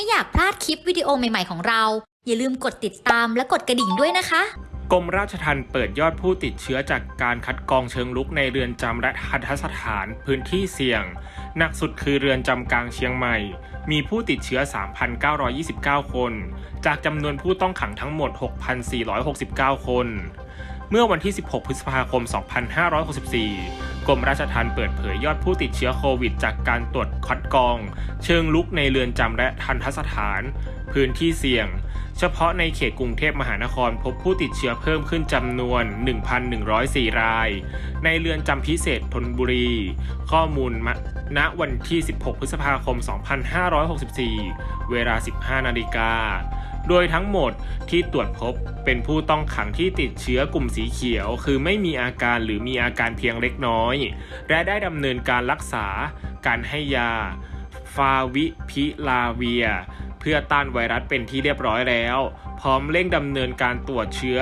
ไม่อยากพลาดคลิปวิดีโอใหม่ๆของเรา อย่าลืมกดติดตามและกดกระดิ่งด้วยนะคะ กรมราชทัณฑ์เปิดยอดผู้ติดเชื้อจากการคัดกรองเชิงลุกในเรือนจำและทันทสถานพื้นที่เสี่ยง หนักสุดคือเรือนจำกลางเชียงใหม่ มีผู้ติดเชื้อ 3,929 คน จากจำนวนผู้ต้องขังทั้งหมด 6,469 คน เมื่อวันที่ 16 พฤษภาคม 2564 กรมราชทัณฑ์เปิดเผยยอดผู้ติดเชื้อโควิด จากการตรวจคัดกรอง เชิงลุกในเรือนจำและทันทสถาน พื้นที่เสี่ยง เฉพาะในเขตกรุงเทพมหานครพบผู้ติดเชื้อเพิ่มขึ้นจำนวน 1,104 ราย ในเรือนจำพิเศษธนบุรี ข้อมูลณวันที่ 16 พฤษภาคม 2564 เวลา 15 นาฬิกา โดยทั้งหมดที่ตรวจพบเป็นผู้ต้องขังที่ติดเชื้อกลุ่มสีเขียว คือไม่มีอาการหรือมีอาการเพียงเล็กน้อย และได้ดำเนินการรักษา การให้ยา ฟาวิพิลาเวีย เพื่อต้านไวรัสเป็นที่เรียบร้อยแล้ว พร้อมเร่งดำเนินการตรวจเชื้อ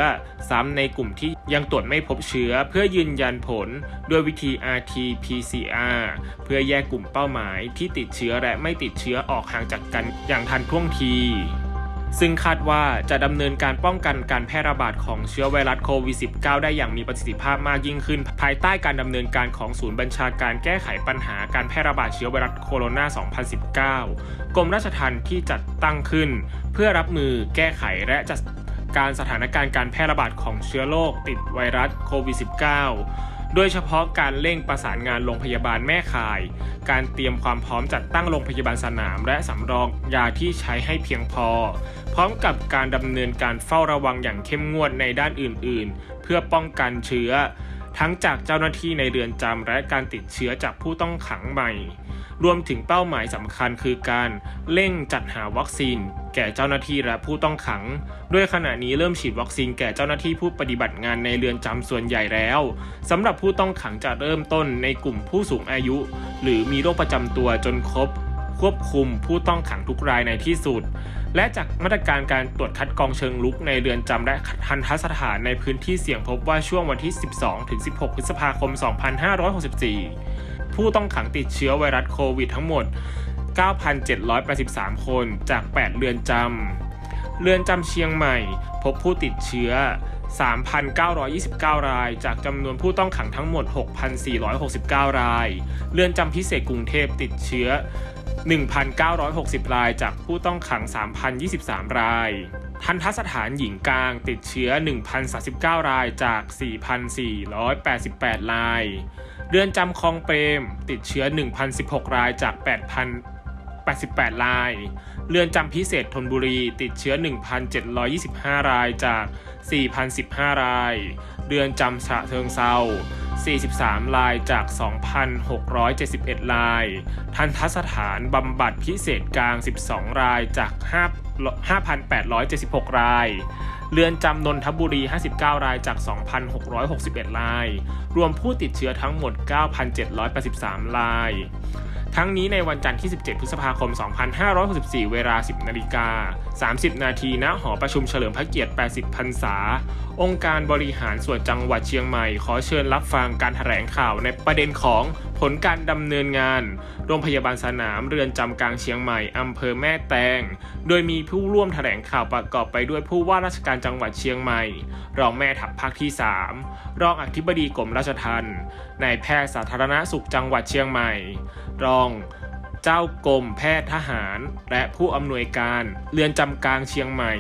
ซ้ำในกลุ่มที่ยังตรวจไม่พบเชื้อเพื่อยืนยันผลด้วยวิธี RT-PCR เพื่อแยกกลุ่มเป้าหมายที่ติดเชื้อและไม่ติดเชื้อออกห่างจากกันอย่างทันท่วงที ซึ่งคาดว่าจะดำเนินการป้องกันการแพร่ระบาดของเชื้อไวรัสโควิด -19 ได้อย่างมีประสิทธิภาพมากยิ่งขึ้น ภายใต้การดำเนินการของศูนย์บัญชาการแก้ไขปัญหาการแพร่ระบาดเชื้อไวรัสโคโรนา 2019 กรมราชทัณฑ์ที่จัดตั้งขึ้น เพื่อรับมือแก้ไขและจัดการสถานการณ์การแพร่ระบาดของเชื้อโรคติดไวรัสโควิด -19 โดยเฉพาะการเร่งประสานงานโรงพยาบาลแม่ข่าย การเตรียมความพร้อมจัดตั้งโรงพยาบาลสนาม และสำรองยาที่ใช้ให้เพียงพอ พร้อมกับการดำเนินการเฝ้าระวังอย่างเข้มงวดในด้านอื่นๆ เพื่อป้องกันเชื้อ ทั้งจากเจ้าหน้าที่ในเรือนจำและการติดเชื้อจากผู้ต้องขังใหม่ รวมถึงเป้าหมายสำคัญคือการเร่งจัดหาวัคซีน แก่เจ้าหน้าที่และผู้ต้องขัง ด้วยขณะนี้เริ่มฉีดวัคซีนแก่เจ้าหน้าที่ผู้ปฏิบัติงานในเรือนจำส่วนใหญ่แล้วสำหรับผู้ต้องขังจะเริ่มต้นในกลุ่มผู้สูงอายุ หรือมีโรคประจำตัวจนครบ ควบคุมผู้ต้องขังทุกรายในที่สุด และจากมาตรการการตรวจคัดกรองเชิงลุกในเรือนจำและทันทสถานในพื้นที่เสี่ยงพบว่าช่วงวันที่ 12-16 พฤษภาคม 2564 ผู้ต้องขังติดเชื้อไวรัสโควิดทั้งหมด 9,783 คนจาก 8 เรือนจำ เรือนจำเชียงใหม่พบผู้ติดเชื้อ 3,929 รายจากจำนวนผู้ต้องขังทั้งหมด 6,469 ราย เรือนจำพิเศษกรุงเทพติดเชื้อ 1,960 รายจากผู้ต้องขัง 3,023 ราย ทันทสถานหญิงกลางติดเชื้อ 1,039 รายจาก 4,488 ราย เรือนจำคลองเปรมติดเชื้อ 1,016 รายจาก 8,000 88 ราย เรือนจำพิเศษธนบุรีติดเชื้อ 1,725 รายจาก 4,015 ราย เรือนจำฉะเชิงเซา43 รายจาก 2,671 ราย ทันทสถานบำบัดพิเศษกลาง 12 รายจาก 5,876 ราย เรือนจำนนทบุรี 59 รายจาก 2,661 ราย รวมผู้ติดเชื้อทั้งหมด 9,783 ราย ทั้งนี้ในวันจันทร์ที่ 17 พฤษภาคม 2564 เวลา 10 นาฬิกา 30 นาทีณหอประชุมเฉลิมพระเกียรติ 80 พรรษา องค์การบริหารส่วนจังหวัดเชียงใหม่ ขอเชิญรับฟังการแถลงข่าวในประเด็นของ ผลการดำเนินงาน โรงพยาบาลสนามเรือนจำกลางเชียงใหม่อำเภอแม่แตง โดยมีผู้ร่วมแถลงข่าวประกอบไปด้วยผู้ว่าราชการจังหวัดเชียงใหม่ รองแม่ทัพภาคที่ 3 รองอธิบดีกรมราชทัณฑ์นายแพทย์สาธารณสุขจังหวัดเชียงใหม่ รองเจ้ากรมแพทย์ทหาร และผู้อำนวยการเรือนจำกลางเชียงใหม่